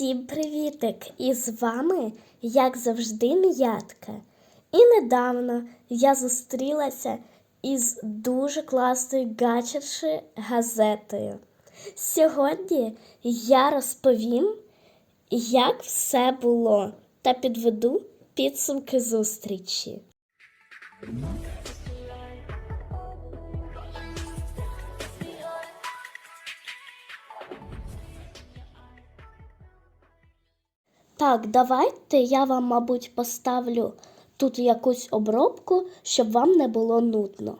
Всім привітик! І з вами, як завжди, м'ятка. І недавно я зустрілася із дуже класною гачерши газетою. Сьогодні я розповім, як все було, та підведу підсумки зустрічі. Так, давайте я вам, мабуть, поставлю тут якусь обробку, щоб вам не було нудно.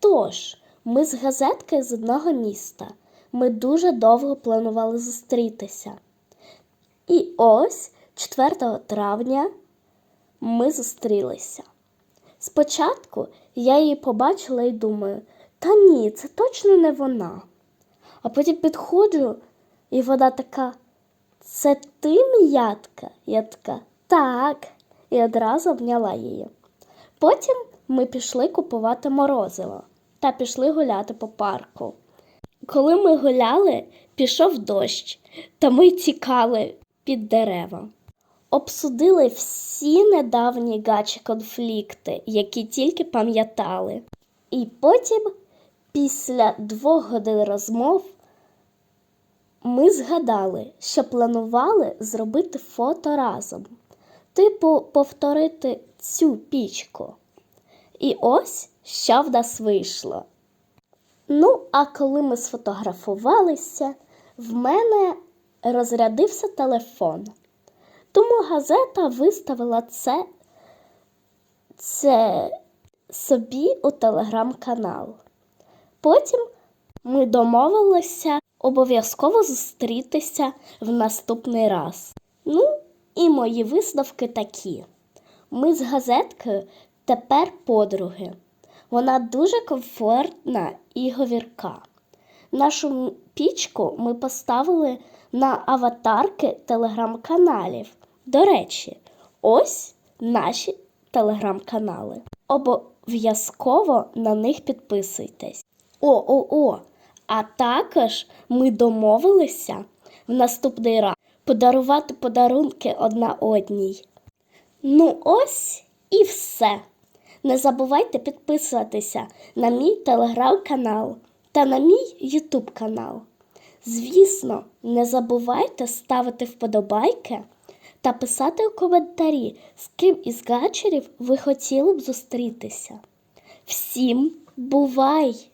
Тож, ми з газетки з одного міста. Ми дуже довго планували зустрітися. І ось 4 травня ми зустрілися. Спочатку я її побачила і думаю, та ні, це точно не вона. А потім підходжу, і вона така. Це ти м'ятка? Я така, так, і одразу обняла її. Потім ми пішли купувати морозиво та пішли гуляти по парку. Коли ми гуляли, пішов дощ, та ми тікали під дерева. Обсудили всі недавні гачі конфлікти, які тільки пам'ятали. І потім, після двох годин розмов, ми згадали, що планували зробити фото разом, типу повторити цю пічку. І ось що в нас вийшло. Ну, а коли ми сфотографувалися, в мене розрядився телефон. Тому газета виставила це, це собі у телеграм-канал. Потім ми домовилися обов'язково зустрітися в наступний раз. Ну, і мої висновки такі. Ми з газеткою тепер подруги. Вона дуже комфортна і говірка. Нашу пічку ми поставили на аватарки телеграм-каналів. До речі, ось наші телеграм-канали. Обов'язково на них підписуйтесь. О-о-о! А також ми домовилися в наступний раз подарувати подарунки одна одній. Ну ось і все. Не забувайте підписуватися на мій телеграм-канал та на мій ютуб канал. Звісно, не забувайте ставити вподобайки та писати у коментарі, з ким із гачерів ви хотіли б зустрітися. Всім бувай!